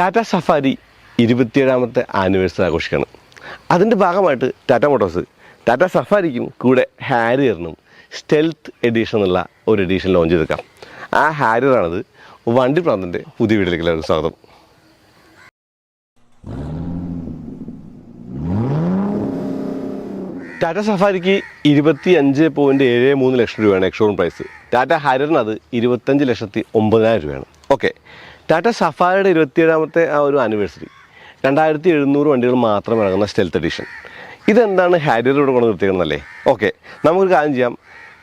Tata safari ഇരുപത്തിയേഴാമത്തെ anniversary ആഘോഷിക്കുകയാണ് അതിന്റെ ഭാഗമായിട്ട് ടാറ്റ മോട്ടോഴ്സ് ടാറ്റ സഫാരിക്കും കൂടെ ഹാരിയറിനും സ്റ്റെൽത്ത് എഡിഷൻ എന്നുള്ള ഒരു എഡിഷൻ ലോഞ്ച് ചെയ്തേക്കാം. ആ ഹാരിയറാണത് വണ്ടി പ്രാന്തന്റെ പുതിയ വീട്ടിലേക്ക് എല്ലാവർക്കും സ്വാഗതം. ടാറ്റ സഫാരിക്ക് ഇരുപത്തി അഞ്ച് പോയിന്റ് ഏഴ് മൂന്ന് ലക്ഷം രൂപയാണ് എക്സ്ഷോറൂം പ്രൈസ് ടാറ്റ ഹാരിയറിനത് ഇരുപത്തഞ്ച് ലക്ഷത്തി ഒമ്പതിനായിരം രൂപയാണ്. ഓക്കെ ടാറ്റ സഫാരിയുടെ ഇരുപത്തിയേഴാമത്തെ ആ ഒരു ആനിവേഴ്സറി രണ്ടായിരത്തി എഴുന്നൂറ് വണ്ടികൾ മാത്രം ഇറങ്ങുന്ന സ്റ്റെൽത്ത് എഡിഷൻ ഇതെന്താണ് ഹാരിയർ ഇവിടെ കൊണ്ട് നിർത്തിയിരുന്നല്ലേ ഓക്കെ നമുക്കൊരു കാര്യം ചെയ്യാം.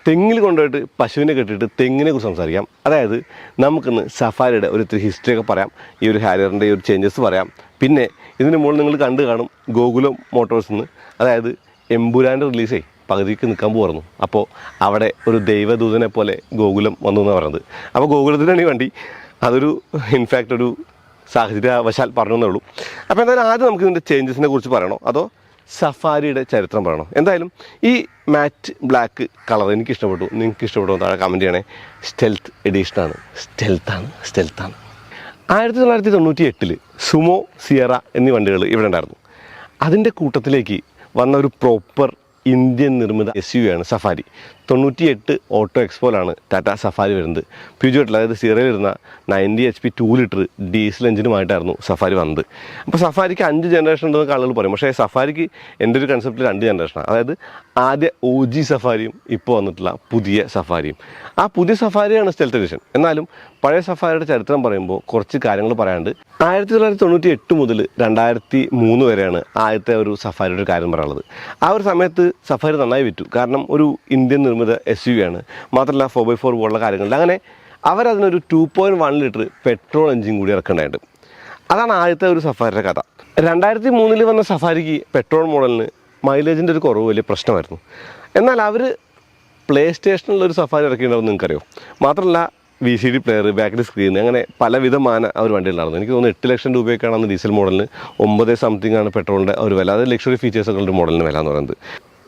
തെങ്ങിൽ കൊണ്ടുപോയിട്ട് പശുവിനെ കെട്ടിയിട്ട് തെങ്ങിനെ കുറിച്ച് സംസാരിക്കാം. അതായത് നമുക്കിന്ന് സഫാരിയുടെ ഒരു ഇത്തിരി ഹിസ്റ്ററി ഒക്കെ പറയാം. ഈ ഒരു ഹാരിയറിന്റെ ഒരു ചേഞ്ചസ് പറയാം. പിന്നെ ഇതിന് മുകളിൽ നിങ്ങൾ കണ്ടു കാണും ഗോകുലം മോട്ടോഴ്സ് നിന്ന് അതായത് എംബുരാന്റെ റിലീസേ പകുതിക്ക് നിൽക്കാൻ പോയിരുന്നു അപ്പോൾ അവിടെ ഒരു ദൈവദൂതനെ പോലെ ഗോകുലം വന്നു എന്ന് പറയുന്നത് അപ്പോൾ ഗോകുലത്തിനാണ് ഈ വണ്ടി. അതൊരു ഇൻഫാക്റ്റ് ഒരു സാഹചര്യവശാൽ പറഞ്ഞേ ഉള്ളൂ. അപ്പോൾ എന്തായാലും ആദ്യം നമുക്ക് ഇതിന്റെ ചേഞ്ചസിനെ കുറിച്ച് പറയണോ? അതോ സഫാരിയുടെ ചരിത്രം പറയണോ? എന്തായാലും ഈ മാറ്റ് ബ്ലാക്ക് കളർ എനിക്ക് ഇഷ്ടപ്പെട്ടു നിങ്ങൾക്ക് ഇഷ്ടപ്പെട്ടു താഴെ കമന്റ് ചെയ്യണേ. സ്റ്റെൽത്ത് എഡീഷനാണ് സ്റ്റെൽത്താണ് സ്റ്റെൽത്താണ് ആയിരത്തി തൊള്ളായിരത്തി തൊണ്ണൂറ്റി എട്ടിൽ സുമോ സിയറ എന്നീ വണ്ടികൾ ഇവിടെ ഉണ്ടായിരുന്നു. അതിന്റെ കൂട്ടത്തിലേക്ക് വന്ന ഒരു പ്രോപ്പർ ഇന്ത്യൻ നിർമ്മിത എസ് യു ആണ് സഫാരി. തൊണ്ണൂറ്റി എട്ട് ഓട്ടോ എക്സ്പോയിലാണ് ടാറ്റ സഫാരി വരുന്നത്. പ്യൂജോട്ടിൽ അതായത് സീറയിൽ വരുന്ന ninety H P two litre diesel എഞ്ചിനുമായിട്ടായിരുന്നു Safari വന്നത്. അപ്പോൾ സഫാരിക്ക് അഞ്ച് ജനറേഷൻ ഉണ്ടെന്ന് ആളുകൾ പറയും. പക്ഷേ സഫാരിക്ക് എന്റെ ഒരു കൺസെപ്റ്റിൽ രണ്ട് ജനറേഷനാണ് അതായത് ആദ്യ ഒ ജി സഫാരിയും ഇപ്പോൾ വന്നിട്ടുള്ള പുതിയ സഫാരിയും. ആ പുതിയ സഫാരിയാണ് സ്റ്റെൽത്ത് എഡിഷൻ. എന്നാലും പഴയ സഫാരിയുടെ ചരിത്രം പറയുമ്പോൾ കുറച്ച് കാര്യങ്ങൾ പറയാണ്ട് ആയിരത്തി തൊള്ളായിരത്തി തൊണ്ണൂറ്റി എട്ട് മുതൽ രണ്ടായിരത്തി മൂന്ന് വരെയാണ് ആദ്യത്തെ ഒരു സഫാരിയുടെ ഒരു കാര്യം പറയാനുള്ളത്. ആ ഒരു സമയത്ത് സഫാരി നന്നായി വിറ്റു. കാരണം ഒരു ഇന്ത്യൻ നിർമ്മിത എസ് യു ആണ്. മാത്രമല്ല ഫോർ ബൈ ഫോർ പോലുള്ള കാര്യങ്ങളിൽ അങ്ങനെ അവരതിനൊരു two point one litre petrol engine കൂടി ഇറക്കേണ്ടതായിട്ട് അതാണ് ആദ്യത്തെ ഒരു സഫാരിയുടെ കഥ. രണ്ടായിരത്തി മൂന്നിൽ വന്ന സഫാരിക്ക് പെട്രോൾ മോഡലിന് മൈലേജിന്റെ ഒരു കുറവ് വലിയ പ്രശ്നമായിരുന്നു. എന്നാൽ അവർ പ്ലേ സ്റ്റേഷനിലുള്ള ഒരു സഫാരി ഇറക്കിയിട്ടുണ്ടാവും നിങ്ങൾക്കറിയോ? മാത്രമല്ല വി സി ഡി പ്ലെയർ ബാക്കിൽ സ്ക്രീൻ അങ്ങനെ പലവിധമായ ആ ഒരു വണ്ടി ഉണ്ടായിരുന്നു എനിക്ക് തോന്നുന്നു എട്ട് ലക്ഷം രൂപയൊക്കെയാണ് ഡീസൽ മോഡലിന് ഒമ്പത് സംതിങ് ആണ് പെട്രോളിന്റെ ഒരു വില. അത് ലക്ഷറി ഫീച്ചേഴ്സൊക്കെ ഉള്ള മോഡലിന് വില എന്ന് പറയുന്നത്.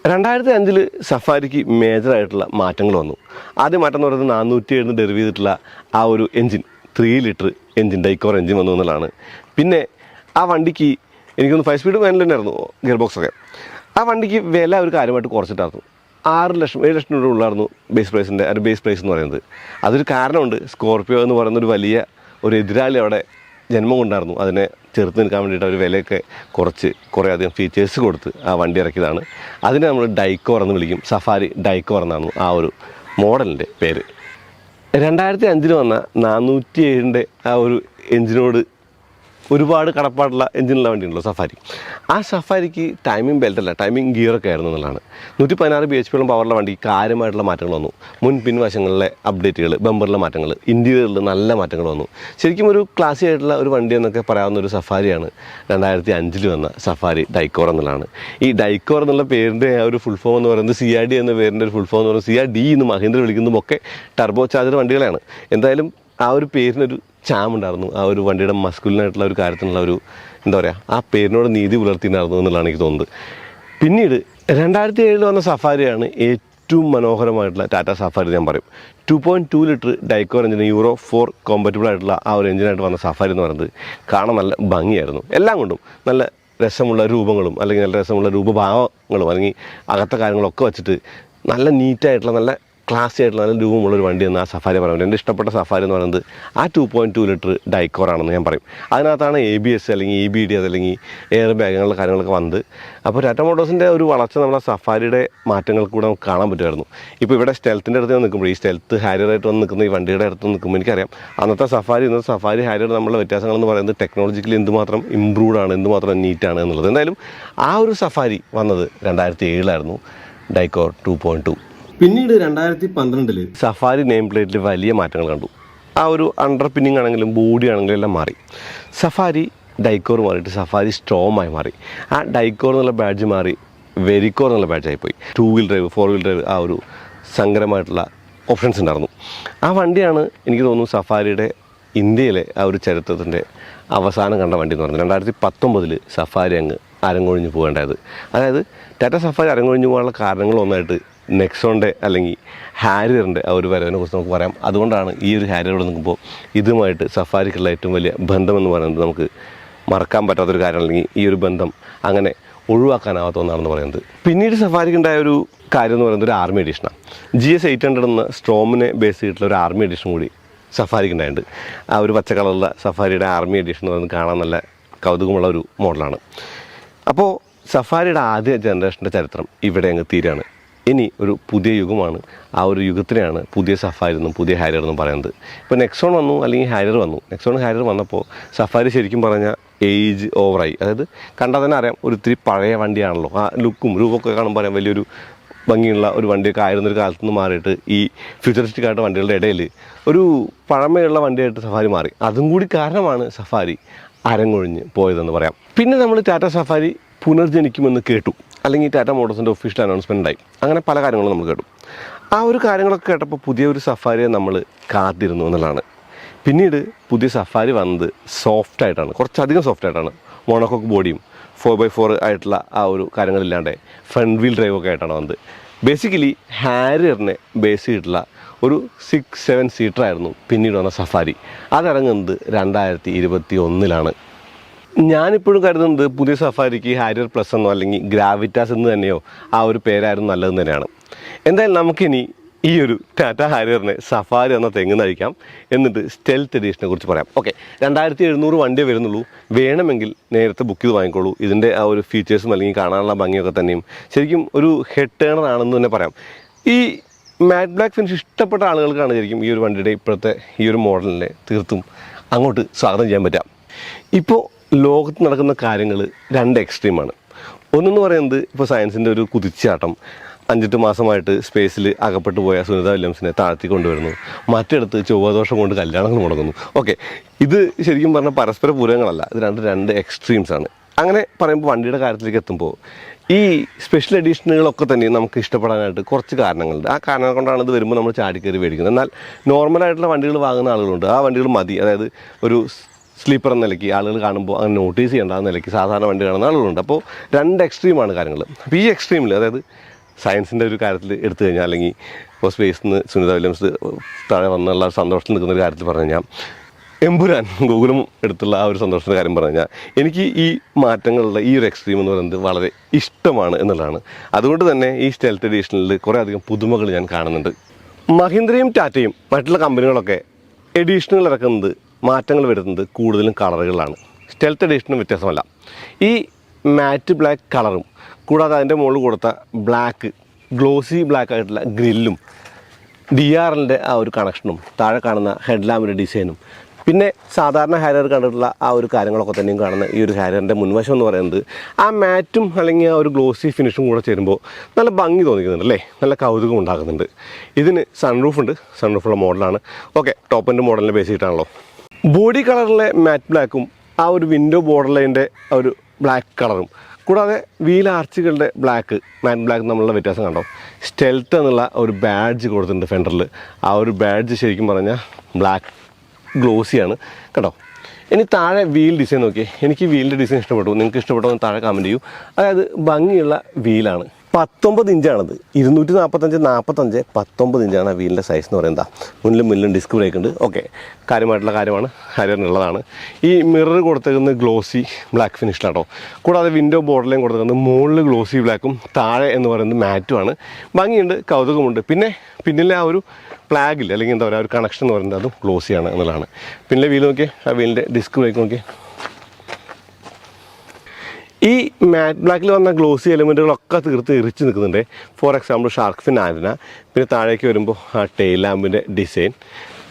രണ്ടായിരത്തി അഞ്ചിൽ സഫാരിക്ക് മേജറായിട്ടുള്ള മാറ്റങ്ങൾ വന്നു. ആദ്യ മാറ്റം എന്ന് പറയുന്നത് നാനൂറ്റി എഴുന്ന് ഡെറിവ് ചെയ്തിട്ടുള്ള ആ ഒരു engine three litre engine DiCOR engine വന്നു എന്നുള്ളതാണ്. പിന്നെ ആ വണ്ടിക്ക് എനിക്കൊന്ന് ഫൈവ് സ്പീഡ് മാനുവൽ തന്നെയായിരുന്നു ഗിയർ ബോക്സൊക്കെ ആ വണ്ടിക്ക് വില ഒരു കാര്യമായിട്ട് കുറച്ചിട്ടായിരുന്നു. ആറ് ലക്ഷം ഏഴ് ലക്ഷം രൂപ ഉള്ളായിരുന്നു ബേസ് പ്രൈസിന്റെ ഒരു ബേസ് പ്രൈസ് എന്ന് പറയുന്നത്. അതൊരു കാരണമുണ്ട്. സ്കോർപ്പിയോ എന്ന് പറയുന്ന ഒരു വലിയ ഒരു എതിരാളി അവിടെ ജന്മം കൊണ്ടായിരുന്നു. അതിനെ ചെറുത്ത് നിൽക്കാൻ വേണ്ടിയിട്ട് അവർ വിലയൊക്കെ കുറച്ച് കുറേ അധികം ഫീച്ചേഴ്സ് കൊടുത്ത് ആ വണ്ടി ഇറക്കിയതാണ്. അതിനെ നമ്മൾ ഡൈക്കോർ എന്ന് വിളിക്കും. സഫാരി ഡൈക്കോർ എന്നാണ് ആ ഒരു മോഡലിന്റെ പേര്. രണ്ടായിരത്തി അഞ്ചിൽ വന്ന നാനൂറ്റി ഏഴിന്റെ ആ ഒരു എഞ്ചിനോട് ഒരുപാട് കടപ്പാടുള്ള എഞ്ചിനുള്ള വണ്ടിയുണ്ടല്ലോ സഫാരി. ആ സഫാരിക്ക് ടൈമിംഗ് ബെൽറ്റ് അല്ല ടൈമിംഗ് ഗിയറൊക്കെ ആയിരുന്നു എന്നുള്ളതാണ്. നൂറ്റി പതിനാറ് ബി എച്ച് പിയോളം പവറുള്ള വണ്ടി കാര്യമായിട്ടുള്ള മാറ്റങ്ങൾ വന്നു. മുൻ പിൻവശങ്ങളിലെ അപ്ഡേറ്റുകൾ ബമ്പറിലെ മാറ്റങ്ങൾ ഇന്റീരിയറിൽ നല്ല മാറ്റങ്ങൾ വന്നു. ശരിക്കും ഒരു ക്ലാസി ആയിട്ടുള്ള ഒരു വണ്ടി എന്നൊക്കെ പറയാവുന്ന ഒരു സഫാരിയാണ് രണ്ടായിരത്തി അഞ്ചിൽ വന്ന സഫാരി ഡൈക്കോർ എന്നുള്ളതാണ്. ഈ ഡൈക്കോർ എന്നുള്ള പേരിന്റെ ആ ഒരു ഫുൾ ഫോം എന്ന് പറയുന്നത് സി ആർ ഡി എന്ന പേരിന്റെ ഒരു ഫുൾ ഫോം എന്ന് പറയുന്നത് സി ആർ ഡി എന്ന് മഹീന്ദ്ര വിളിക്കുന്നതും ഒക്കെ ടർബോ ചാർജർ വണ്ടികളാണ് എന്തായാലും ആ ഒരു പേരിനൊരു ചാമുണ്ടായിരുന്നു. ആ ഒരു വണ്ടിയുടെ മസ്കുലിനായിട്ടുള്ള ഒരു കാര്യത്തിനുള്ള ഒരു എന്താ പറയുക ആ പേരിനോട് നീതി പുലർത്തിയിട്ടുണ്ടായിരുന്നു എന്നുള്ളതാണ് എനിക്ക് തോന്നുന്നത്. പിന്നീട് രണ്ടായിരത്തി ഏഴിൽ വന്ന സഫാരിയാണ് ഏറ്റവും മനോഹരമായിട്ടുള്ള ടാറ്റ സഫാരി ഞാൻ പറയും. Two point two litre DiCOR എഞ്ചിന് യൂറോ ഫോർ കോമ്പറ്റബിൾ ആയിട്ടുള്ള ആ ഒരു എഞ്ചിനായിട്ട് വന്ന സഫാരി എന്ന് പറയുന്നത് കാണാൻ നല്ല ഭംഗിയായിരുന്നു. എല്ലാം കൊണ്ടും നല്ല രസമുള്ള രൂപങ്ങളും അല്ലെങ്കിൽ നല്ല രസമുള്ള രൂപഭാവങ്ങളും അല്ലെങ്കിൽ അകത്ത കാര്യങ്ങളൊക്കെ വെച്ചിട്ട് നല്ല നീറ്റായിട്ടുള്ള നല്ല ക്ലാസി ആയിട്ടുള്ള നല്ല രൂപമുള്ളൊരു വണ്ടി എന്ന് ആ സഫാരി പറയുന്നത്. എന്റെ ഇഷ്ടപ്പെട്ട സഫാരി എന്ന് പറയുന്നത് ആ two point two litre DiCOR ആണെന്ന് ഞാൻ പറയും. അതിനകത്താണ് എ ബി എസ് അല്ലെങ്കിൽ ഇ ബി ഡി അതല്ലെങ്കിൽ എയർ ബാഗ് അങ്ങനെയുള്ള കാര്യങ്ങളൊക്കെ വന്നത്. അപ്പോൾ ടാറ്റ മോട്ടോഴ്സിന്റെ ഒരു വളർച്ച നമ്മളെ സഫാരിയുടെ മാറ്റങ്ങൾ കൂടെ നമുക്ക് കാണാൻ പറ്റുമായിരുന്നു. ഇപ്പോൾ ഇവിടെ സ്റ്റെൽത്തിന്റെ അടുത്ത് നിൽക്കുമ്പോൾ ഈ സ്റ്റെൽത്ത് ഹാരിയറായിട്ട് വന്ന് നിൽക്കുന്ന ഈ വണ്ടിയുടെ അടുത്ത് നിൽക്കുമ്പോൾ എനിക്കറിയാം. അന്നത്തെ സഫാരി ഇന്നത്തെ സഫാരി ഹാരിയർ നമ്മളുടെ വ്യത്യാസങ്ങൾ എന്ന് പറയുന്നത് ടെക്നോളജിക്കലി എന്തുമാത്രം ഇമ്പ്രൂവ്ഡ് ആണ് എന്തുമാത്രം നീറ്റാണ് എന്നുള്ളത്. എന്തായാലും ആ ഒരു സഫാരി വന്നത് രണ്ടായിരത്തി ഏഴിലായിരുന്നു. ഡൈക്കോർ ടു പോയിന്റ് ടു പിന്നീട് രണ്ടായിരത്തി പന്ത്രണ്ടിൽ സഫാരി നെയിം പ്ലേറ്റിൽ വലിയ മാറ്റങ്ങൾ കണ്ടു. ആ ഒരു അണ്ടർ പിന്നിങ് ആണെങ്കിലും ബോഡി ആണെങ്കിലും എല്ലാം മാറി. സഫാരി ഡൈക്കോർ മാറിയിട്ട് സഫാരി സ്ട്രോമായി മാറി. ആ ഡൈക്കോർ എന്നുള്ള ബാഡ്ജ് മാറി വെരിക്കോർ എന്നുള്ള ബാഡ്ജായി പോയി two wheel drive four wheel drive ആ ഒരു സങ്കരമായിട്ടുള്ള ഓപ്ഷൻസ് ഉണ്ടായിരുന്നു ആ വണ്ടിയാണ് എനിക്ക് തോന്നുന്നു സഫാരിയുടെ ഇന്ത്യയിലെ ആ ഒരു ചരിത്രത്തിന്റെ അവസാനം കണ്ട വണ്ടി എന്ന് പറയുന്നത് രണ്ടായിരത്തി പത്തൊമ്പതിൽ സഫാരി അങ്ങ് അരങ്ങൊഴിഞ്ഞ് പോകേണ്ടത്. അതായത് ടാറ്റ സഫാരി അരങ്ങൊഴിഞ്ഞ് പോകാനുള്ള കാരണങ്ങളൊന്നായിട്ട് നെക്സോണിന്റെ അല്ലെങ്കിൽ ഹാരിയറിന്റെ ആ ഒരു വരവിനെ കുറിച്ച് നമുക്ക് പറയാം. അതുകൊണ്ടാണ് ഈ ഒരു ഹാരിയറോട് നിൽക്കുമ്പോൾ ഇതുമായിട്ട് സഫാരിക്കുള്ള ഏറ്റവും വലിയ ബന്ധമെന്ന് പറയുന്നത് നമുക്ക് മറക്കാൻ പറ്റാത്തൊരു കാര്യം അല്ലെങ്കിൽ ഈ ഒരു ബന്ധം അങ്ങനെ ഒഴിവാക്കാനാവാത്ത ഒന്നാണെന്ന് പറയുന്നത്. പിന്നീട് സഫാരിക്ക് ഉണ്ടായ ഒരു കാര്യം എന്ന് പറയുന്നത് ഒരു ആർമി എഡീഷനാണ്. ജി എസ് എയ്റ്റ് ഹൺഡ്രഡ് എന്ന സ്ട്രോമിനെ ബേസ് ചെയ്തിട്ടുള്ള ഒരു ആർമി എഡീഷൻ കൂടി സഫാരിക്ക് ഉണ്ടായിട്ടുണ്ട് ആ ഒരു പച്ച കളറുള്ള സഫാരിയുടെ ആർമി എഡീഷൻ എന്ന് പറയുന്നത് കാണാൻ നല്ല കൗതുകമുള്ള ഒരു മോഡലാണ്. അപ്പോൾ സഫാരിയുടെ ആദ്യ ജനറേഷന്റെ ചരിത്രം ഇവിടെ അങ്ങ് തീരാണ് ഇനി ഒരു പുതിയ യുഗമാണ്. ആ ഒരു യുഗത്തിനെയാണ് പുതിയ സഫാരി എന്നും പുതിയ ഹാരിയർ എന്നും പറയുന്നത്. ഇപ്പോൾ നെക്സോൺ വന്നു അല്ലെങ്കിൽ ഹാരിയർ വന്നു. നെക്സോൺ ഹാരിയർ വന്നപ്പോൾ സഫാരി ശരിക്കും പറഞ്ഞാൽ ഏജ് ഓവറായി. അതായത് കണ്ടാൽ തന്നെ അറിയാം ഒരു ഇത്തിരി പഴയ വണ്ടിയാണല്ലോ. ആ ലുക്കും രൂപമൊക്കെ കാണുമ്പോൾ പറയാം വലിയൊരു ഭംഗിയുള്ള ഒരു വണ്ടിയൊക്കെ ആയിരുന്നൊരു കാലത്ത് നിന്ന് മാറിയിട്ട് ഈ ഫ്യൂച്ചറിസ്റ്റിക് ആയിട്ട് വണ്ടികളുടെ ഇടയിൽ ഒരു പഴമയുള്ള വണ്ടിയായിട്ട് സഫാരി മാറി. അതും കൂടി കാരണമാണ് സഫാരി അരങ്ങൊഴിഞ്ഞ് പോയതെന്ന് പറയാം. പിന്നെ നമ്മൾ ടാറ്റ സഫാരി പുനർജനിക്കുമെന്ന് കേട്ടു. അല്ലെങ്കിൽ ടാറ്റ മോട്ടോഴ്സിന്റെ ഒഫീഷ്യൽ അനൗൺസ്മെന്റ് ഉണ്ടായി. അങ്ങനെ പല കാര്യങ്ങളും നമ്മൾ കേട്ടു. ആ ഒരു കാര്യങ്ങളൊക്കെ കേട്ടപ്പോൾ പുതിയൊരു സഫാരിയെ നമ്മൾ കാത്തിരുന്നു എന്നുള്ളതാണ്. പിന്നീട് പുതിയ സഫാരി വന്നത് സോഫ്റ്റ് ആയിട്ടാണ്. കുറച്ചധികം സോഫ്റ്റ് ആയിട്ടാണ്. മോണോക്കോക്ക് ബോഡിയും ഫോർ ബൈ ഫോർ ആയിട്ടുള്ള ആ ഒരു കാര്യങ്ങളില്ലാണ്ട് ഫ്രണ്ട് വീൽ ഡ്രൈവ് ഒക്കെ ആയിട്ടാണ് വന്നത്. ബേസിക്കലി ഹാരിയറിനെ ബേസ് ചെയ്തിട്ടുള്ള ഒരു സിക്സ് സെവൻ സീറ്റർ ആയിരുന്നു പിന്നീട് വന്ന സഫാരി അതിറങ്ങുന്നത് രണ്ടായിരത്തി ഇരുപത്തി ഒന്നിലാണ് ഞാനിപ്പോഴും കരുതുന്നത് പുതിയ സഫാരിക്ക് ഹാരിയർ പ്ലസ് എന്നോ അല്ലെങ്കിൽ ഗ്രാവിറ്റാസ് എന്ന് തന്നെയോ ആ ഒരു പേരായിരുന്നു നല്ലതെന്ന് തന്നെയാണ്. എന്തായാലും നമുക്കിനി ഈ ഒരു ടാറ്റ ഹാരിയറിനെ സഫാരി എന്ന തെങ്ങ് നയിക്കാം എന്നിട്ട് സ്റ്റെൽത്ത് എഡീഷനെ കുറിച്ച് പറയാം. ഓക്കെ രണ്ടായിരത്തി എഴുന്നൂറ് വണ്ടിയെ വരുന്നുള്ളൂ. വേണമെങ്കിൽ നേരത്തെ ബുക്ക് ചെയ്ത് വാങ്ങിക്കോളൂ. ഇതിന്റെ ആ ഒരു ഫീച്ചേഴ്സും അല്ലെങ്കിൽ കാണാനുള്ള ഭംഗിയൊക്കെ തന്നെയും ശരിക്കും ഒരു ഹെഡ് ടേണർ ആണെന്ന് തന്നെ പറയാം. ഈ മാറ്റ് ബ്ലാക്ക് ഫിനിഷ് ഇഷ്ടപ്പെട്ട ആളുകൾക്കാണ് ശരിക്കും ഈ ഒരു വണ്ടിയുടെ ഇപ്പോഴത്തെ ഈ ഒരു മോഡലിനെ തീർത്തും അങ്ങോട്ട് സ്വാഗതം ചെയ്യാൻ പറ്റാം ഇപ്പോൾ ലോകത്ത് നടക്കുന്ന കാര്യങ്ങൾ രണ്ട് എക്സ്ട്രീമാണ് ഒന്നെന്ന് പറയുന്നത് ഇപ്പോൾ സയൻസിന്റെ ഒരു കുതിച്ചാട്ടം. അഞ്ചെട്ട് മാസമായിട്ട് സ്പേസിൽ അകപ്പെട്ടു പോയ സുനിത വില്യംസിനെ താഴ്ത്തി കൊണ്ടുവരുന്നു. മറ്റിടത്ത് ചൊവ്വാദോഷം കൊണ്ട് കല്യാണങ്ങൾ മുടങ്ങുന്നു ഓക്കെ ഇത് ശരിക്കും പറഞ്ഞാൽ പരസ്പര പൂരങ്ങളല്ല ഇത് രണ്ട് രണ്ട് എക്സ്ട്രീംസ് ആണ്. അങ്ങനെ പറയുമ്പോൾ വണ്ടിയുടെ കാര്യത്തിലേക്ക് എത്തുമ്പോൾ ഈ സ്പെഷ്യൽ എഡീഷനുകളൊക്കെ തന്നെ നമുക്ക് ഇഷ്ടപ്പെടാനായിട്ട് കുറച്ച് കാരണങ്ങളുണ്ട്. ആ കാരണങ്ങൾ കൊണ്ടാണ് ഇത് വരുമ്പോൾ നമ്മൾ ചാടിക്കയറി മേടിക്കുന്നത്. എന്നാൽ നോർമലായിട്ടുള്ള വണ്ടികൾ വാങ്ങുന്ന ആളുകളുണ്ട്. ആ വണ്ടികൾ മതി. അതായത് ഒരു സ്ലീപ്പർ എന്ന നിലയ്ക്ക് ആളുകൾ കാണുമ്പോൾ അങ്ങനെ നോട്ടീസ് ചെയ്യേണ്ട നിലയ്ക്ക് സാധാരണ വണ്ടി കാണുന്ന ആളുകളുണ്ട്. അപ്പോൾ രണ്ട് എക്സ്ട്രീമാണ് കാര്യങ്ങൾ. അപ്പോൾ ഈ എക്സ്ട്രീമിൽ അതായത് സയൻസിന്റെ ഒരു കാര്യത്തിൽ എടുത്തു കഴിഞ്ഞാൽ അല്ലെങ്കിൽ ഇപ്പോൾ സ്പേസിൽ നിന്ന് സുനിത വില്യംസ് താഴെ വന്നുള്ള സന്തോഷത്തിൽ നിൽക്കുന്ന ഒരു കാര്യത്തിൽ പറഞ്ഞു കഴിഞ്ഞാൽ എമ്പുരാൻ ഗൂഗിളും എടുത്തുള്ള ആ ഒരു സന്തോഷത്തിന്റെ കാര്യം പറഞ്ഞു കഴിഞ്ഞാൽ എനിക്ക് ഈ മാറ്റങ്ങളുടെ ഈ ഒരു എക്സ്ട്രീം എന്ന് പറയുന്നത് വളരെ ഇഷ്ടമാണ് എന്നുള്ളതാണ്. അതുകൊണ്ട് തന്നെ ഈ സ്റ്റെൽത്ത് എഡീഷനിൽ കുറേ അധികം പുതുമകൾ ഞാൻ കാണുന്നുണ്ട്. മഹീന്ദ്രയും ടാറ്റയും മറ്റുള്ള കമ്പനികളൊക്കെ എഡീഷണൽ ഇറക്കുന്നത് മാറ്റങ്ങൾ വരുന്നത് കൂടുതലും കളറുകളാണ് സ്റ്റെൽത്ത് എഡീഷനും വ്യത്യാസമല്ല. ഈ മാറ്റ് ബ്ലാക്ക് കളറും കൂടാതെ അതിന്റെ മുകളിൽ കൊടുത്ത ബ്ലാക്ക് ഗ്ലോസി ബ്ലാക്ക് ആയിട്ടുള്ള ഗ്രില്ലും ഡി ആർ എല്ലിന്റെ ആ ഒരു കണക്ഷനും താഴെ കാണുന്ന ഹെഡ് ലാമ്പിന്റെ ഡിസൈനും പിന്നെ സാധാരണ ഹാരിയർ കണ്ടിട്ടുള്ള ആ ഒരു കാര്യങ്ങളൊക്കെ തന്നെയും കാണുന്ന ഈ ഒരു ഹാരിയറിന്റെ മുൻവശം എന്ന് പറയുന്നത് ആ മാറ്റും അല്ലെങ്കിൽ ആ ഒരു ഗ്ലോസി ഫിനിഷും കൂടെ ചേരുമ്പോൾ നല്ല ഭംഗി തോന്നിക്കുന്നുണ്ട് അല്ലേ? നല്ല കൗതുകം ഉണ്ടാകുന്നുണ്ട് ഇതിന് സൺറൂഫ് ഉണ്ട്. സൺറൂഫുള്ള മോഡലാണ് ഓക്കെ ടോപ്പിന്റെ മോഡലിനെ ബേസ് ചെയ്തിട്ടാണല്ലോ. ബോഡി കളറിലെ മാറ്റ് ബ്ലാക്കും ആ ഒരു വിൻഡോ ബോർഡർ ലൈന്റെ ഒരു ബ്ലാക്ക് കളറും. കൂടാതെ വീൽ ആർച്ചുകളുടെ ബ്ലാക്ക് മാറ്റ് ബ്ലാക്ക് നമ്മളുടെ വ്യത്യാസം കണ്ടോ? സ്റ്റെൽത്ത് എന്നുള്ള ഒരു ബാഡ്ജ് കൊടുത്തിട്ടുണ്ട് ഫെൻഡറിൽ ആ ഒരു ബാഡ്ജ് ശരിക്കും പറഞ്ഞാൽ ബ്ലാക്ക് ഗ്ലോസിയാണ്. കേട്ടോ ഇനി താഴെ വീൽ ഡിസൈൻ നോക്കിയേ. എനിക്ക് വീലിന്റെ ഡിസൈൻ ഇഷ്ടപ്പെട്ടു. നിങ്ങൾക്ക് ഇഷ്ടപ്പെട്ടോ എന്ന് താഴെ കമന്റ് ചെയ്യൂ. അതായത് ഭംഗിയുള്ള വീലാണ്. പത്തൊമ്പത് ഇഞ്ചാണത്. ഇരുന്നൂറ്റി നാൽപ്പത്തഞ്ച് നാൽപ്പത്തഞ്ച് പത്തൊമ്പത് ഇഞ്ചാണ് വീലിന്റെ സൈസ് എന്ന് പറയുന്നത്. മുന്നിലും മുന്നിലും ഡിസ്ക് ബ്രേക്ക് ഉണ്ട്. ഓക്കെ കാര്യമായിട്ടുള്ള കാര്യമാണ്. ഹരിയറിനുള്ളതാണ് ഈ മിറർ കൊടുത്തേക്കുന്നത് ഗ്ലോസി ബ്ലാക്ക് ഫിനിഷിലാട്ടോ കൂടാതെ വിൻഡോ ബോർഡിലേയും കൊടുത്തേക്കുന്നത് മുകളിൽ ഗ്ലോസി ബ്ലാക്കും താഴെ എന്ന് പറയുന്നത് മാറ്റുമാണ് ഭംഗിയുണ്ട് കൗതുകമുണ്ട്. പിന്നെ പിന്നിലെ ആ ഒരു പ്ലാഗിൽ അല്ലെങ്കിൽ എന്താ പറയുക ഒരു കണക്ഷൻ എന്ന് പറയുന്നത് അതും ഗ്ലോസിയാണ് എന്നുള്ളതാണ്. പിന്നെ വീൽ നോക്കിയേ ആ വീലിന്റെ ഡിസ്ക് ബ്രേക്ക് നോക്കിയേ. ഈ മാറ്റ് ബ്ലാക്കിൽ വന്ന ഗ്ലോസി എലിമെന്റുകളൊക്കെ തീർത്ത് എറിച്ച് നിൽക്കുന്നുണ്ട്. For example shark fin antenna പിന്നെ താഴേക്ക് വരുമ്പോൾ ആ ടെയിൽ ലാമ്പിന്റെ ഡിസൈൻ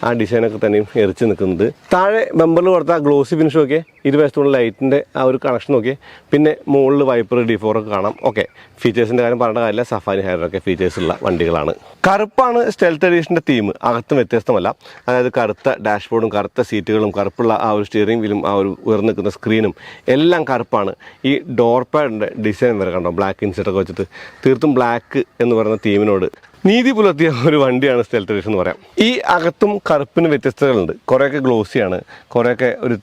ആ ഡിസൈനൊക്കെ തന്നെയും എറിച്ച് നിൽക്കുന്നത്. താഴെ ബമ്പറിൽ കൊടുത്ത ഗ്ലോസി ഫിനിഷ് നോക്കിയേ ഇരുവശത്തുള്ള ലൈറ്റിന്റെ ആ ഒരു കണക്ഷൻ നോക്കിയേ പിന്നെ മുകളിൽ വൈപ്പർ ഡിഫോറൊക്കെ കാണാം. ഓക്കെ ഫീച്ചേഴ്സിന്റെ കാര്യം പറഞ്ഞ കാര്യമില്ല. സഫാരി ഹയറൊക്കെ ഫീച്ചേഴ്സ് ഉള്ള വണ്ടികളാണ്. കറുപ്പാണ് സ്റ്റെൽത്ത് എഡീഷന്റെ തീം അകത്തും വ്യത്യസ്തമല്ല. അതായത് കറുത്ത ഡാഷ്ബോർഡും കറുത്ത സീറ്റുകളും കറുപ്പുള്ള ആ ഒരു സ്റ്റിയറിംഗ് വീലും ആ ഒരു ഉയർന്നു നിൽക്കുന്ന സ്ക്രീനും എല്ലാം കറുപ്പാണ്. ഈ ഡോർ പാഡിന്റെ ഡിസൈൻ വരെ കണ്ടോ? ബ്ലാക്ക് ഇൻസെറ്റൊക്കെ വെച്ചിട്ട്. തീർത്തും ബ്ലാക്ക് എന്ന് പറയുന്ന തീമിനോട് നീതി പുലർത്തിയ ഒരു വണ്ടിയാണ് സ്റ്റെൽത്ത് എന്ന് പറയാം. ഈ അകത്തും കറുപ്പിന് വ്യത്യസ്തതകളുണ്ട്. കുറേയൊക്കെ ഗ്ലോസിയാണ്. കുറേയൊക്കെ ഒരു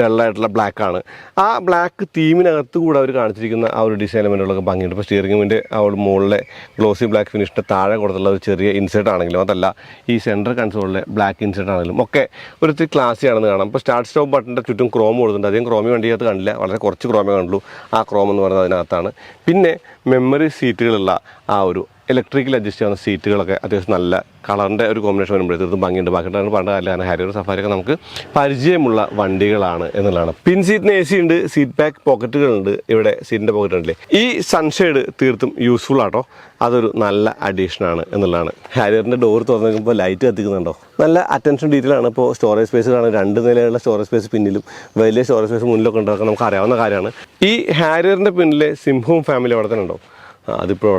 ഡള്ളായിട്ടുള്ള ബ്ലാക്ക് ആണ്. ആ ബ്ലാക്ക് തീമിനകത്ത് കൂടെ അവർ കാണിച്ചിരിക്കുന്ന ആ ഒരു ഡിസൈൻ എലമെന്റുകളൊക്കെ ഭംഗിയുണ്ട്. ഇപ്പോൾ സ്റ്റിയറിംഗിന്റെ ആ ഒരു മുകളിലെ ഗ്ലോസി ബ്ലാക്ക് ഫിനിഷിന്റെ താഴെ കൊടുത്തുള്ള ഒരു ചെറിയ ഇൻസേർട്ട് ആണെങ്കിലും അതല്ല ഈ സെന്റർ കൺസോളിലെ ബ്ലാക്ക് ഇൻസേർട്ട് ആണെങ്കിലും ഒക്കെ ഒരു ക്ലാസ്സി ക്ലാസി ആണെന്ന് കാണാം. ഇപ്പോൾ സ്റ്റാർട്ട് സ്റ്റോപ്പ് ബട്ടന്റെ ചുറ്റും ക്രോം കൊടുത്തിട്ടുണ്ട്. അധികം ക്രോമി വണ്ടിക്കകത്ത് കണ്ടില്ല വളരെ കുറച്ച് ക്രോമേ കണ്ടുള്ളൂ. ആ ക്രോം എന്ന് പറയുന്നത് അതിനകത്താണ്. പിന്നെ മെമ്മറി സീറ്റുകളുള്ള ആ ഒരു ഇലക്ട്രിക്കൽ അഡ്ജസ്റ്റ് ചെയ്യുന്ന സീറ്റുകളൊക്കെ അത്യാവശ്യം നല്ല കളറിന്റെ ഒരു കോമ്പിനേഷൻ വരുമ്പോഴേ തീർത്തും ഭംഗിയുണ്ട്. ബാക്കിയിട്ടാണ് പണ്ട് അല്ലാതെ ഹാരിയർ സഫാരിയൊക്കെ നമുക്ക് പരിചയമുള്ള വണ്ടികളാണ് എന്നുള്ളതാണ്. പിൻ സീറ്റിന് എ സി ഉണ്ട് സീറ്റ് ബാക്ക് പോക്കറ്റുകളുണ്ട് ഇവിടെ സീറ്റിന്റെ പോക്കറ്റ് ഉണ്ടല്ലേ? ഈ സൺഷെയ്ഡ് തീർത്തും യൂസ്ഫുൾ ആട്ടോ. അതൊരു നല്ല അഡീഷൻ ആണ് എന്നുള്ളതാണ്. ഹാരിയറിന്റെ ഡോർ തുറന്നിരിക്കുമ്പോൾ ലൈറ്റ് കത്തിക്കുന്നുണ്ടോ? നല്ല അറ്റൻഷൻ ഡീറ്റെയിൽ ആണ്. ഇപ്പോൾ സ്റ്റോറേജ് സ്പേസ് കാണാൻ രണ്ട് നിലയുള്ള സ്റ്റോറേജ് സ്പേസ് പിന്നിലും വലിയ സ്റ്റോറേജ് സ്പേസ് മുന്നിലൊക്കെ ഉണ്ടാക്കാൻ നമുക്ക് അറിയാവുന്ന കാര്യമാണ്. ഈ ഹാരിയറിന്റെ പിന്നിലെ സിംഹവും ഫാമിലി അവിടെ തന്നെ ഉണ്ടോ?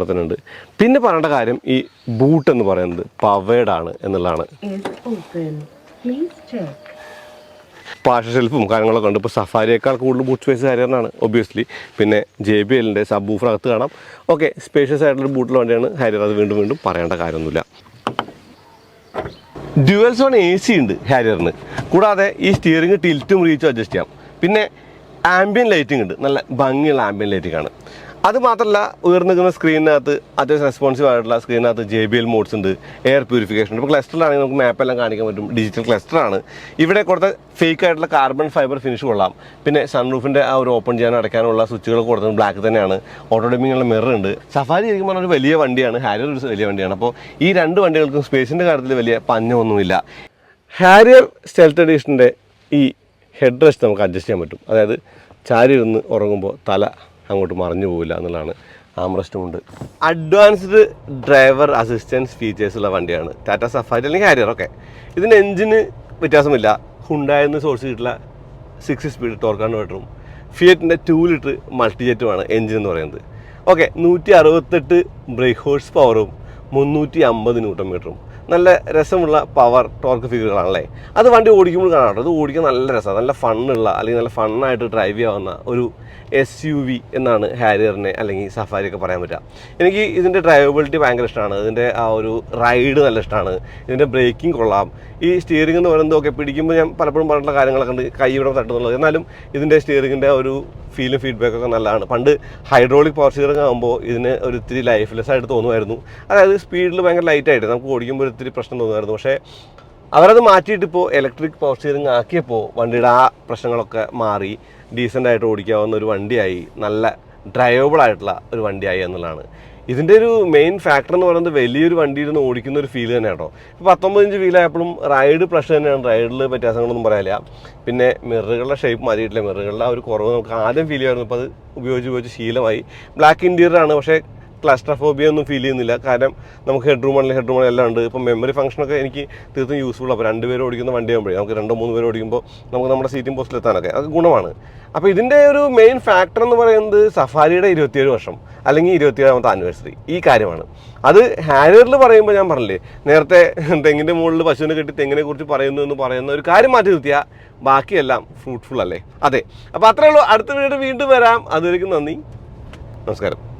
തന്നെ ഉണ്ട്. പിന്നെ പറയേണ്ട കാര്യം ഈ ബൂട്ട് എന്ന് പറയുന്നത് പവേഡ് ആണ് എന്നുള്ളതാണ്. പാഷ ഷെൽഫും കാര്യങ്ങളൊക്കെ ഉണ്ട്. ഇപ്പോൾ സഫാരിയേക്കാൾ കൂടുതൽ ബൂട്ട് സ്പേസ് ഹാരിയറിനാണ് ഒബ്വിയസ്ലി പിന്നെ ജെ ബി എല്ലിന്റെ സബ് ബൂഫർ അകത്ത് കാണാം. ഓക്കെ സ്പേഷ്യസ് ആയിട്ടുള്ള ബൂട്ടിൽ വേണ്ടിയാണ് ഹാരിയർ അത് വീണ്ടും വീണ്ടും പറയേണ്ട കാര്യമൊന്നുമില്ല. ഡ്യുവൽ സോൺ എ സി ഉണ്ട് ഹാരിയറിന് കൂടാതെ ഈ സ്റ്റിയറിംഗ് ടിൽറ്റും റീച്ചും അഡ്ജസ്റ്റ് ചെയ്യാം. പിന്നെ ആംബിയൻ ലൈറ്റിംഗ് ഉണ്ട്. നല്ല ഭംഗിയുള്ള ആംബിയൻ ലൈറ്റിംഗ് ആണ്. അത് ഉയർന്നു നിൽക്കുന്ന സ്ക്രീനിനകത്ത് അത്യാവശ്യം റെസ്പോൺസീവ് ആയിട്ടുള്ള സ്ക്രീനകത്ത് ജെ ബി എൽ മോഡ്സ് ഉണ്ട് എയർ പ്യൂരിഫിക്കേഷൻ ഉണ്ട്. ഇപ്പോൾ ക്ലസ്റ്ററിലാണെങ്കിൽ നമുക്ക് മാപ്പെല്ലാം കാണിക്കാൻ പറ്റും. ഡിജിറ്റൽ ക്ലസ്റ്ററാണ് ഇവിടെ കൊടുത്ത ഫേക്ക് ആയിട്ടുള്ള കാർബൺ ഫൈബർ ഫിനിഷ് കൊള്ളാം. പിന്നെ സൺറൂഫിന്റെ ആ ഒരു ഓപ്പൺ ചെയ്യാനും അടയ്ക്കാനുള്ള സ്വിച്ചുകൾ കൊടുത്തത് ബ്ലാക്ക് തന്നെയാണ്. ഓട്ടോഡമിങ്ങുള്ള മിറർ ഉണ്ട്. സഫാരി ശരിക്കും പറഞ്ഞാൽ ഒരു വലിയ വണ്ടിയാണ്. ഹാരിയർ ഒരു വലിയ വണ്ടിയാണ്. അപ്പോൾ ഈ രണ്ട് വണ്ടികൾക്കും സ്പേസിന്റെ കാര്യത്തിൽ വലിയ പഞ്ഞമൊന്നുമില്ല. ഹാരിയർ സ്റ്റെൽത്ത് എഡീഷന്റെ ഈ ഹെഡ് റെസ്റ്റ് നമുക്ക് അഡ്ജസ്റ്റ് ചെയ്യാൻ പറ്റും. അതായത് ചാരി ഇരുന്ന് ഉറങ്ങുമ്പോൾ തല അങ്ങോട്ട് മറിഞ്ഞു പോവില്ല എന്നുള്ളതാണ് ആംറസ്റ്റുമുണ്ട് അഡ്വാൻസ്ഡ് ഡ്രൈവർ അസിസ്റ്റൻസ് ഫീച്ചേഴ്സ് ഉള്ള വണ്ടിയാണ്. ടാറ്റ സഫാരി അല്ലെങ്കിൽ ഹാരിയർ ഒക്കെ. ഇതിന് എഞ്ചിന് വ്യത്യാസമില്ല. ഹുണ്ടായെന്ന് സോഴ്സ് കിട്ടില്ല സിക്സ് സ്പീഡ് ടോർക്ക് കൺവേർട്ടറും ഫിയറ്റിന്റെ ടു ലിറ്റർ മൾട്ടി ജെറ്റുമാണ് എഞ്ചിൻ എന്ന് പറയുന്നത്. ഓക്കെ നൂറ്റി അറുപത്തെട്ട് ബ്രേക്ക് ഹോഴ്സ് പവറും മുന്നൂറ്റി അമ്പത് ന്യൂട്ടൺ മീറ്ററും നല്ല രസമുള്ള പവർ ടോർക്ക് ഫിഗറുകളാണല്ലേ അത് വണ്ടി ഓടിക്കുമ്പോൾ കാണാം. അത് ഓടിക്കാൻ നല്ല രസമാണ് നല്ല ഫണ്ണുള്ള അല്ലെങ്കിൽ നല്ല ഫണ്ണായിട്ട് ഡ്രൈവ് ചെയ്യാവുന്ന ഒരു എസ് യു വി എന്നാണ് ഹാരിയറിനെ അല്ലെങ്കിൽ സഫാരിയൊക്കെ പറയാൻ പറ്റുക. എനിക്ക് ഇതിന്റെ ഡ്രൈവബിലിറ്റി ഭയങ്കര ഇഷ്ടമാണ്. ഇതിന്റെ ആ ഒരു റൈഡ് നല്ല ഇഷ്ടമാണ്. ഇതിന്റെ ബ്രേക്കിംഗ് കൊള്ളാം. ഈ സ്റ്റിയറിംഗ് എന്ന് പറയുന്നത് ഒക്കെ പിടിക്കുമ്പോൾ ഞാൻ പലപ്പോഴും പറഞ്ഞിട്ടുള്ള കാര്യങ്ങളൊക്കെ ഉണ്ട്. കൈ ഇവിടെ തട്ടുന്നുള്ളത് എന്നാലും ഇതിന്റെ സ്റ്റിയറിങ്ങിന്റെ ഒരു ഫീലും ഫീഡ്ബാക്ക് ഒക്കെ നല്ലതാണ്. പണ്ട് ഹൈഡ്രോളിക് പവർ സ്റ്റിയറിംഗ് ആകുമ്പോൾ ഇതിന് ഒരു ഇത്തിരി ലൈഫ്ലെസ് ആയിട്ട് തോന്നുമായിരുന്നു. അതായത് സ്പീഡിൽ ഭയങ്കര ലൈറ്റ് ആയിട്ട് നമുക്ക് ഓടിക്കുമ്പോൾ ഇത്തിരി പ്രശ്നം തോന്നുമായിരുന്നു. പക്ഷേ അവരത് മാറ്റിയിട്ട് ഇപ്പോൾ ഇലക്ട്രിക് പവർ സ്റ്റിയറിംഗ് ആക്കിയപ്പോൾ വണ്ടിയുടെ ആ പ്രശ്നങ്ങളൊക്കെ മാറി ഡീസന്റ് ആയിട്ട് ഓടിക്കാവുന്ന ഒരു വണ്ടിയായി നല്ല ഡ്രൈവബിൾ ആയിട്ടുള്ള ഒരു വണ്ടിയായി എന്നുള്ളതാണ്. ഇതിന്റെ ഒരു മെയിൻ ഫാക്ടർ എന്ന് പറയുന്നത് വലിയൊരു വണ്ടി ഇരുന്ന് ഓടിക്കുന്ന ഒരു ഫീൽ തന്നെ കേട്ടോ. ഇപ്പോൾ പത്തൊമ്പത് ഇഞ്ച് വീലായപ്പോഴും റൈഡ് പ്രഷർ തന്നെയാണ്. റൈഡിൽ വ്യത്യാസങ്ങളൊന്നും പറയാനില്ല. പിന്നെ മിററുകളുടെ ഷേപ്പ് മാറിയിട്ടില്ല. മിററുകളുടെ ആ ഒരു കുറവ് നമുക്ക് ആദ്യം ഫീൽ ചെയ്യുമായിരുന്നു. അപ്പോൾ അത് ഉപയോഗിച്ച് ഉപയോഗിച്ച് ശീലമായി. ബ്ലാക്ക് ഇന്റീരിയർ ആണ്. പക്ഷേ ക്ലസ്ട്രഫോബിയ ഒന്നും ഫീൽ ചെയ്യുന്നില്ല. കാരണം നമുക്ക് ഹെഡ് റൂം ഹെഡ് റൂം എല്ലാം ഉണ്ട്. ഇപ്പം മെമ്മറി ഫംഗ്ഷനൊക്കെ എനിക്ക് തീർത്തും യൂസ്ഫുൾ അപ്പോൾ രണ്ട് ഓടിക്കുന്ന വണ്ടി ആകുമ്പോഴേ നമുക്ക് രണ്ടോ മൂന്ന് പേര് ഓടിക്കുമ്പോൾ നമുക്ക് നമ്മുടെ സീറ്റിംഗ് പോസ്റ്റിൽ എത്താനൊക്കെ അത് ഗുണമാണ്. അപ്പോൾ ഇതിന്റെ ഒരു മെയിൻ ഫാക്ടർ എന്ന് പറയുന്നത് സഫാരിയുടെ ഇരുപത്തിയേഴ് വർഷം അല്ലെങ്കിൽ ഇരുപത്തിയേഴാമത്തെ ആനിവേഴ്സറി ഈ കാര്യമാണ്. അത് ഹാരിയറിൽ പറയുമ്പോൾ ഞാൻ പറഞ്ഞില്ലേ നേരത്തെ തെങ്ങിന്റെ മുകളിൽ പശുവിനെ കെട്ടി തെങ്ങിനെ കുറിച്ച് പറയുന്നു എന്ന് പറയുന്ന ഒരു കാര്യം മാറ്റി നിർത്തിയാൽ ബാക്കിയെല്ലാം ഫ്രൂട്ട്ഫുൾ അല്ലേ? അതെ. അപ്പോൾ അത്രേ ഉള്ളൂ. അടുത്ത വീഡിയോ വീണ്ടും വരാം. അതുവരെയ്ക്കും നന്ദി. നമസ്കാരം.